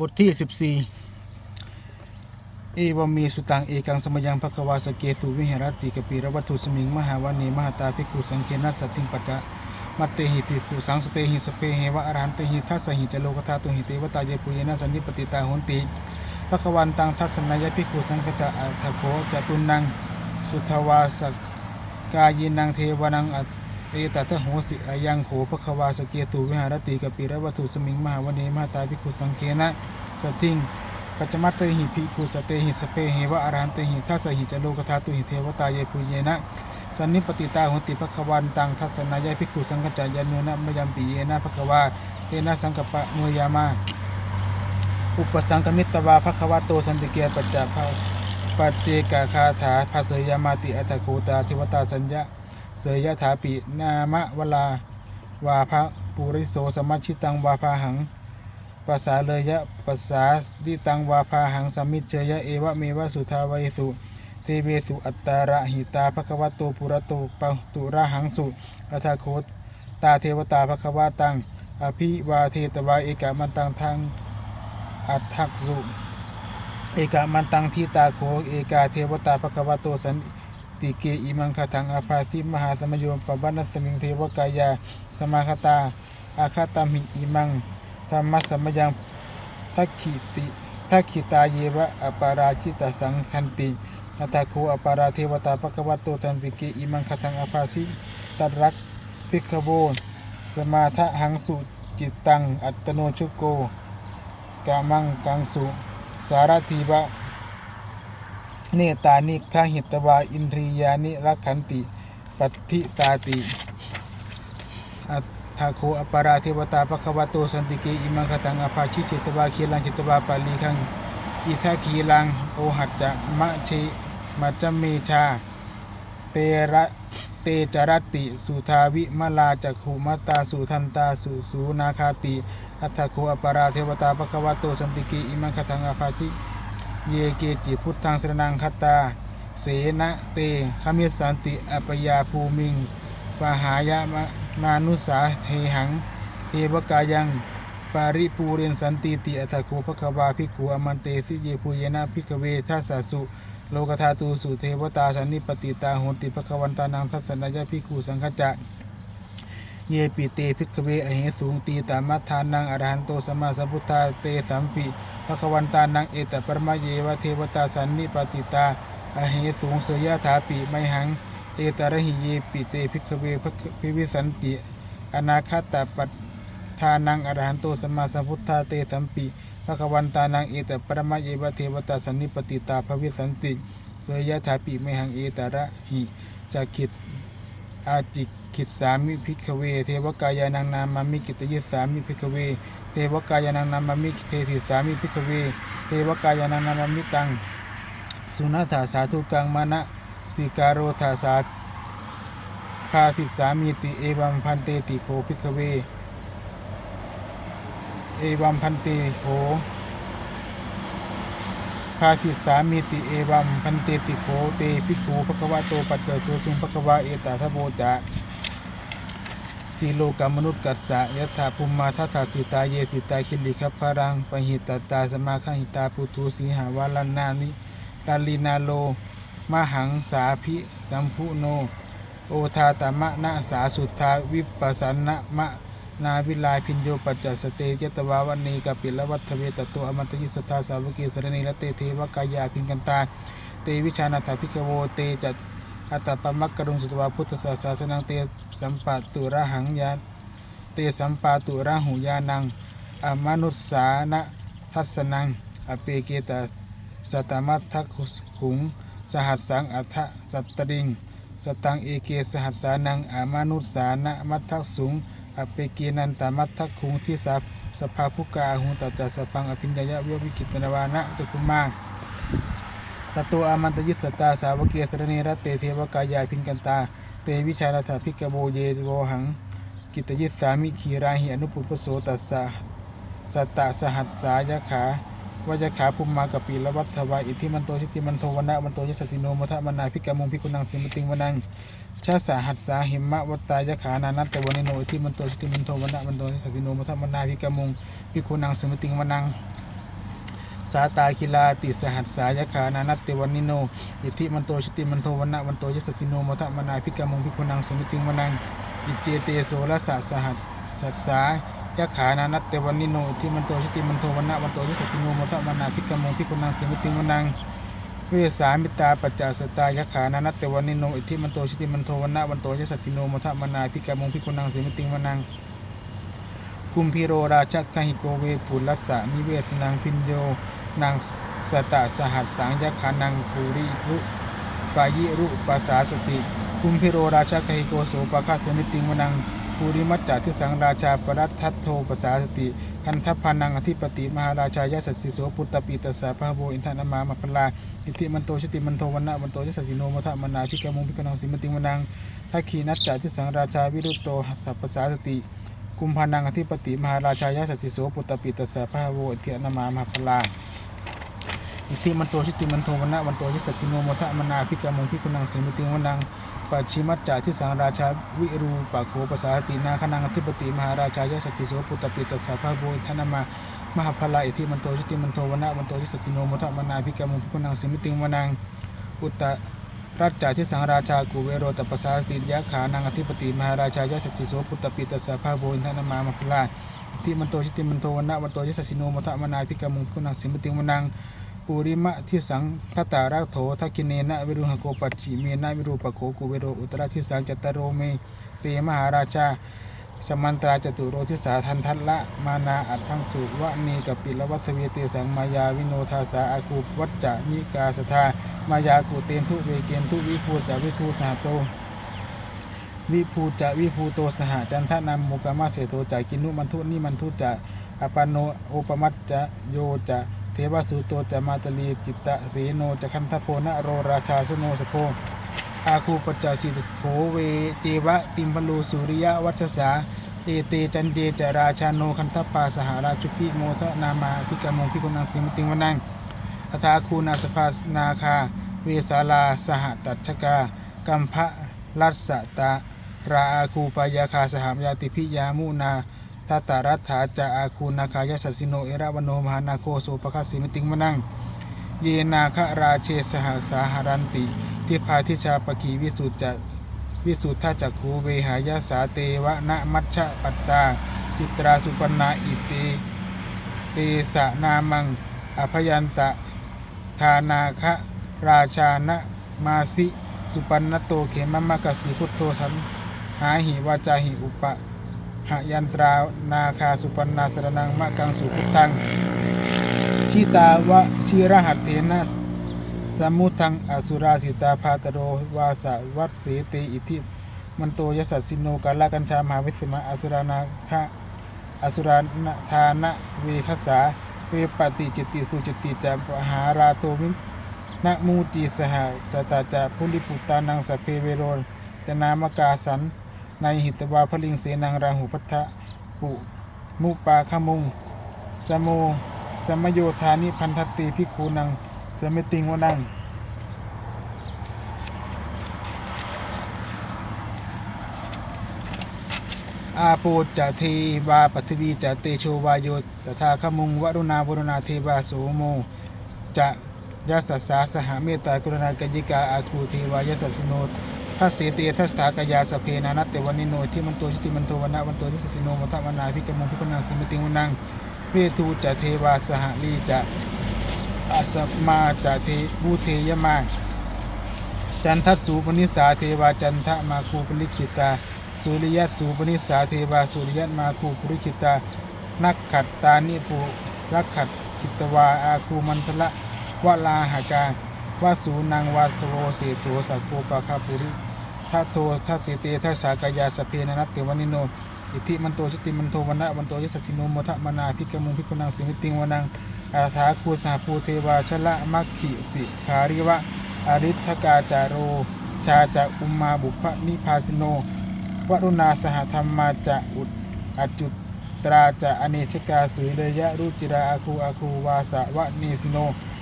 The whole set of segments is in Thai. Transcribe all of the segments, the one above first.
บทที่ 14 เอวามีสุตังเอกังสมยังภควาสเกสุวิหารติกปีระวัตถุสมิงมหาวานีมหาตาภิกขุสังเคนัสสติงปัจจะมัตเตหิภิกขุสังสเตหิสเพเหวะอรหันเตหิทัสสหิจโลกธาตุหิเตวตาเยปุเยนะสันนิปติตาโหนติภควันตังทัสสนายภิกขุสังคจะอัฏฐโขจตุนังสุทวาสกายินังเทวนังอัต เอตัทโหสิอายังโขภควาสเกสุวิหารติกปิระวัตถุสมิงมหาวเนมาตาภิกขุสังเคนะสติงปัจจมัตเตหิภิกขุสเตหิสเปเหวะอรหันเตหิทัสสหิจโลกธาตุหิเทวตาเยปุเยนะสันนิปติตาโหติภควันตังทัสสนายภิกขุสังกัจจายโนนะมยัมปิเยนะภควาเตนะสังกปะโนยามาอุปสังกมิตวาภควาโตสันติเกียปัจจภาปัจเจกคาถาภาเสยามาติอัตโคตาเทวตาสัญญา เสยยะถาปินามะวลาวาภะปุริโสสมัชิตังวาภาหังภาษาเลยยะภาษาลิตังวาภาหังสมิเจยะเอวะเมวะสุทาวายสุเทเวสุอัตตาระหิตาภควโตปุระโตปะตุระหังสุอัทาโคตตาเทวตาภควาตังอภิวาเทตวาเอกามันตังทางอัตถักสุเอกามันตังทิตาโขเอกาเทวตาภควโตสัน ติเกอิมังคทังอาภาสิมหาสมโยมปวันสมิงเทวกายา สมาคตา อาคาตามิอิมังธรรมสมยังทักขิติทักขิตาเยวะอปาราชิตสังคันติอัตถโคอปาราเทวตาภควโตสันติเกอิมังคทังอาภาสิตรักพิกโบสมาทะหังสุจิตตัง อัตโนชุโกกามังกังสุ สารทีบะ เนตานิขหิตวาอินทรียานิรักขันติปัติตาติอัตถาโคอปาราเทวตาปะคะวะโตสันติเกอิมังคตังอภาชิจิตวาคีลังจิตวาปาลีขังอิทาคีลังโอหัจจะมะเชมัจจเมชาเตระเตจรติ สุทาวิมลาจักขุมตาสุทันตาสุสูนาคาติอัตถโคอปาราเทวตาปะคะวะโตสันติเกอิมังคทังอภาสิ เยเกจิพุทธังสรนังคตา เสนะเตขมิสันติอัปยาภูมิงปหายะมานุสาเทหัง เทวกายังปาริปูเรนสันติติอัตโคภควาภิกขุอมันเตสิเยภูเยนะภิกเวทัสสสุโลกธาตุสุเทวตาสันนิปติตาโหติภควันตานังทัสสนายะภิกขุสังฆจะเยปิเตภิกเวอเหสูงตีตามัทานังอรหันโตสมมาสัพพุทธาเตสัมปิ ภควันตานังเอตปรมเยวะเทวตาสันนิปติตาอเหสูงเสยยะถาปิไมหัง เอตระหิเยปิเตภิกเวภพิวิสันติ อนาคตปัตทานังอรหันโตสมมาสัพพุทธาเตสัมปิภควันตานังเอตปรมเยวะเทวตาสันนิปติตาภวิสันติเสยยะถาปิไมหังเอตระหิจักขิตอาจิกิตสามิพิกเว เทวกายานังนามามิกิตยิสามิพิกเว เทวกายานังนามามิเทสิสามิพิกเวเทวกายานังนามามิตัง สุนัถาสาธุกังมานะสิการโรธาสาภาสิสามีติเอวัมพันเตติโคพิกเว เอวัมพันเตโคภาสิสามีติเอวัมพันเตติโคเตภิกขุภควะโตปัจเจโสสุงภควะเอตาทะโบจะ สีโลกามนุษย์กัสสะยะถาภูมิมาทัตถาสิตาเยสิตาคิลิคัพพารังปหิตตาสมาคหิตาปุถุสีหาวาลนนานิลาลีนาโลมหังสาภิสัมพุโน โอทาตมะนะสาสุทธาวิปัสสนะมะนาวิลายพินโยปัจจสเตเจตวาวันนีกปิลวัตเวตตัวอมตยิสทธาสาวกีสรณีละเตเทวกายาพินกันตา เตวิชานาถาภิกโวเตจัต อัตปมักกรุงสุตวาพุทธศาสสนังเตสัมปะตุระหังยานเตสัมปาตุระหุยานังอมนุสสานะทัสสนัง อเปเกตาสตมัตทักขุง สหัสสังอัฏฐสัตตริง สตังเอเกสหัสสานังอมนุสสานะมัททักสุง อเปเกนันตมัททักคุงที่สาสภาภุกาหุงตัจจสพังอภินญยะเววิคิตนวานะจักคุมา ตตัวอามันตยิสสตาสาวเกสรณีรัตเตเทวกายายพินกันตา เตวิชานาถาภิกโบเยโวหัง กิตยิสสามิขีราหิอนุปุปโสตัสสะสัตตะสหัสสายะขาวายขาภูมิมากปีละวัฏวาอิทธิมันโตชิติมันโทวนะมันโตยสสิโนมัทมนาพิกามุงพิกุนังสิมติงวนังชาสาหัสสาหิมะวัตตายะขานานัตตะวนิโนอิทธิมันโตชิติมันโทวนะมันโตยสสิโนมัทมนาพิกามุงพิกุนังสิมติงวนัง สาตาคิลาติสหัสสายขานานัตเตวันนิโนอิทิมันโตชิติมันโทวันนะวันโตยสสสิโนมทะมนาพิกามงพิคุนังสมิติงวนังอิเจเตโสรสะสหัสสัสสายะขานานัตเตวันนิโนอิทิมันโตชิติมันโทวันนะวันโตยสสสิโนมทะมนาพิกามงพิคุนังสมิติงวนังเวสามิตาปัจจสตายะขานานัตเตวันนิโนอิทิมันโตชิติมันโทวันนะวันโตยสสสิโนมทะมนาพิกามงพิคุนังสมิติงวนัง กุมพิโรราชกหิโกเวปุลัสสะนิเวสนังพินโยนางสตะสหัสสังยขานังปุริรุปายิรุปัสสาสติกุมพิโรราชกหิโกโสปะคาสมิติงวนังปุริมัจจทิสังราชาปรัตทัตโทปัสสาสติคันทพานังอธิปติมหาราชายสัสสิโสปุตตปิตสสะพะโวอินทนามามาพลาอิติมันโตชติมันโทวันนะวันโตยสัสสิโนมทะมนาพิกมุงพิกนังสิมติงวนังทักขีนัจจทิสังราชาวิรุตโตหัตถปัสสาสติ กุมภานังอธิปติมหาราชายาสัสสิโสปุตตปิตสสะพะโวเทนามามหาพลาอิทิมันโตชิติมันโทวันะวันโตยิสัสสิโนโมทะมนาพิกามงพิคุนังสิมิติงวนังปัจฉิมัจจาทิสังราชาวิรูปะโคปสาตินาคนังอธิปติมหาราชายาสัสสิโสปุตตปิตสสะพะโวเทนามามหาพลาอิทิมันโตชิติมันโทวันะวันโตยิสัสสิโนโมทะมนาพิกามงพิคุนังสิมิติงวนังอุตต รัจจาทิสังราชากูเวโรตปัสสาสิยะขานังอธิปติมหาราชายาสัสสิโสพุตตปิตสสะพะโวินทนามามพลาทิมันโตชิติมันโทวันนะวันโตยสสสิโนมทะมนาพิกามุงพิกุนังสิมติมนังปุริมะทิสังทัตตารักโถทักกินเนนะวิรุหโกปัจฉิเมนะวิรูปโคกูเวโรอุตระทิสังจัตตโรเมเตมหาราชา สมันตราจตุโรทิสาทันทัตละมานาอัตทังสุวะนีกับปิลวัตเวเตสังมายาวิโนทาสาอาคูวัจจะนิกาสทามายากุเตนทุเวเกนทุวิภูสาวิทูสหโตวิภูจะวิภูโตสหจันทนามโมกามาเสโตจะกินุมันทุนิมันทุจะอปนโนโอปมัจจะโยจะเทวสุโตจะมาตลีจิตตะเสโนจะคันทโพนะโรราชาสโนสโพ อาคูปจสิทโขเวเจวะติมพลูสุริยวัชสาเอเตจันเดจราชาโนคันทปาสหราชุปิโมทนามาพิกามงพิกุนังสิมติงวนังอัฐาคูนาสภานาคา เวสาลาสหตัชกากัมภะรัสสะตาราอาคูปายาคาสหามยาติพิยามุนาทัตตารัตถาจะอาคูนาคายสัสสิโนเอระวโนมหานาโคโสปคาสิมติงมนัง เยนาคราเชสหสาหารันติ ทิพาทิชาปกีวิสุทธจะวิสุทธาจักขูเวหายาสาเตวะนะมัชฌะปัตตา จิตราสุปนาอิเตเตสะนามัง อภยันตะทานาคะราชานะมาสิ สุปันนโตเขมมะกสีพุทโธสันหาหิวาจาหิอุปะหยันตรานาคาสุปันนาสรนังมะกังสุพุทธัง ชิตาวะชิรหัตเถนะสมุทังอสุราสิตาพาตโรวาสะวัตเสเตอิทิมันโตยสัสสินโนกาลกัญชามหาวิสมะอสุรานาคะอสุรานะทานะเวคสาเวปฏิจิตติสุจิตติจะปหาราโตวินะมูจีสหสตาจะพุลิปุตานังสเพเวโรนจนามกาสันในหิตวาพลิงเสนังราหุพัทธะปุมุปาคมุงสโม สมโยธานิพันธตติพิคูนังเสมติงวนังอาโปจะเทวาปัทวีจะเตโชวายโยตถาคมุงวรุณาวรุณาเทวาโสโมจะยัสสาสหเมตตากรุณากยิกาอาคูเทวายัสสิโนทัสเสเตทัสถากายาสเพนานัตเตวันนิโนที่มันโตชิติมันโทวันนะวันโตยัสสสิโนมัทมนาพิกมงพิกนังสมิติงวนัง เวทูจะเทวาสหลีจะอาสมาจะเทบูเทยมาจันทัสูปนิสาเทวาจันทะมาคูปลิขิตาสุริยัสูปนิสาเทวาสุริยัมาคูปริขิตา นักขัดตานิปุรักขัดขิตวาอาคูมันทละวลาหากาวาสูนางวาสโวเสโตสักโกปะคาปุริทัโททัสเสเตทัสสากายาสเพนนัตเตวานิโน อิทิมันโตชติมันโทวันนะวันโตยสสสิโนมทะมนาพิกมุงพิกุนังสิมิติงวนังอาถาคูสหภูเทวาชละมัคขิสิคาริวะอริทกาจาโร ชาจะอุมมาบุพนิพาสิโนวรุณาสหธรรมาจะอุดอจุตราจะอเนชกาสุยเลยะรุจิราอาคูอาคูวาสะวะเนสิโน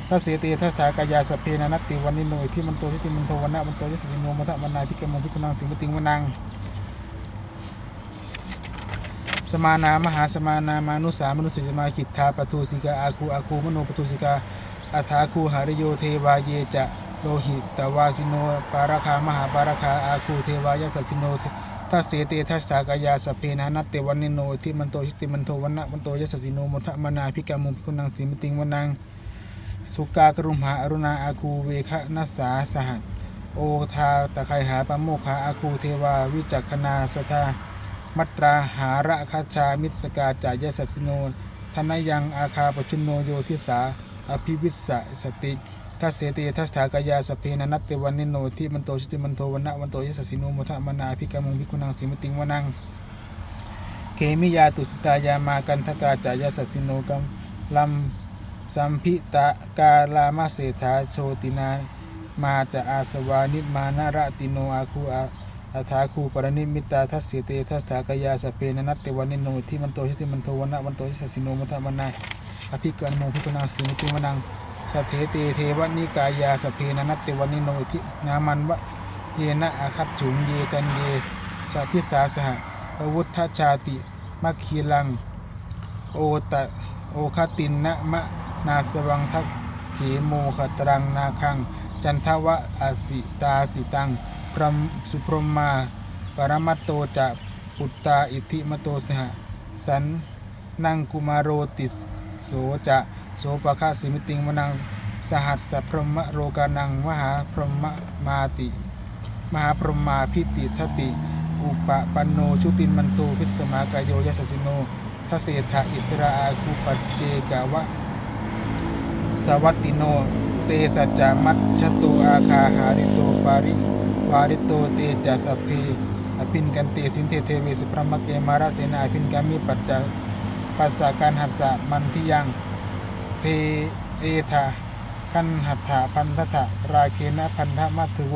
ทัสเสติทัสสากายาสเพนานัตติวันนิโนที่มันโตทิติมันโทวันนะมันโตยสสสิโนมัทะมนาพิกมุงพิกุนังสิมิติงวนัง สมานามหาสมานามานุสามนุสิสมาคิทธาปทุสิกาอาคูอาคูมโนปทุสิกาอัฐาคูหารโยเทวาเยจะโลหิตวาสิโนปาราคามหาปาราคาอาคูเทวายสัสสิโนทัสเสเตทัสสากายาสพเพนานัตเตวันนิโนทิมันโตชิติมันโทวันนะมันโตยสัสสิโนมทะมนาพิกามุพิกุนังสีมติงวนังสุกากรุมหาอรุณาอาคูเวคะนัสสาสหัสโอทาตะไคหาปะโมคาอาคูเทวาวิจักขณาสทา มัตราหาระคาชามิสกาจายสัสสิโนทนยังอาคาปชุนโนโยทิสา อภิวิสสะสติทัสเสติทัสถากายาสเพนนัตเตวันนิโนทิมันโตชิติมันโทวันะวันโตยสัสสิโนมุทะมนาภิกามุงพิกุนังสิมติงวนังเขมิยาตุสตายามากันทกาจายสัสสิโนกัมลัมสัมพิตะกาลามาเศรษฐาโชตินา มาจะอาสวานิมานารติโนอาคูอา อาถาคูปรนิมิตาทัสเสเตทัสถากายาสเพนนัตเตวันนิโนที่มันโตชิติมันโทวันะวันโตชิสสิโนมุทะมนนาอภิกันโมพิกนาสีมิติมนังสัทเทเตเทวนิกายาสเพนนัตเตวันนิโนทิงามันวะเยนะอาคัตจุงเยกันเยชาทิสาสหะปวุฒชาติมัคคีลัง โอตะโอคตินนะมะนาสวังทักเขโมขตรังนาคัง จันทวะอสิตาสิตัง พรมสุพรหมาปรมัตโตจะปุตตาอิทธิมโตสหสันนังกุมารโรติโสจะโสปะคะสิมิติงมนังสหัสสะพรหมโรกานังมหาพรหมมาติ มหาพรหมาพิติทติ อุปปันโนชุตินมันโตพิสมากายโยยสสสิโนทเศรษฐอิสราอาคูปัจเจกาวะ สวัตติโน เตสัจจามัชชโตอาคาหาริโตปาริ วาริโตเตจัสพเพอภินกันเตสินเทเทเวสุพรหมเกมาราเสนาอภินกามิปัจจปัสสาการหัสสะมันทิยังเทเอธาขันหัตถาพันธะราเคนะพันธมัทโว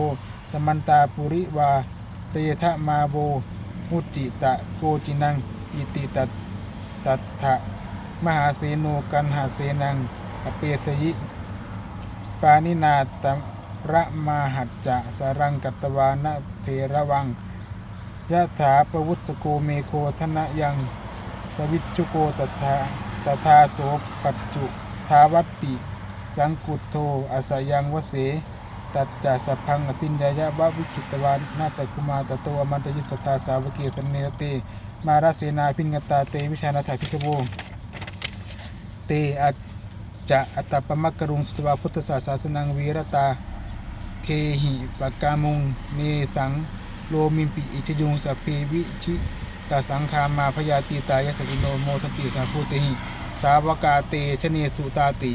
สมันตาปุริวาเรทะมาโวมุจจิตะโกจินังอิติตัตตัตถะมหาเสโนกันหาเสนังอเปสยิปานินาต ระมาหัจจะสารังกัตวานะเทระวังยะถาปวุตสโกเมโคธนะยังสวิชุโกตถาตถาโสปัจจุทาวัตติ สังกุตโทอาสยังวเส ตัจจะสัพพังอภินยายะวะวิคิตวานาจักคุมาตโตอมันตยิสตาสาวเกสเนรเต มาราเสนาพินกตาเตวิชานาถาพิกโวเตอจะอัตตปมักรุงสุตวาพุทธศาสนังวีรตา เคหิปกามุง เนสัง โลมิมปิอิชยุงสเพวิชิตาสังคามาพยาตีตายสสิโนโมทติสาภูเตหิ สาวกาเตชเนสุตาติ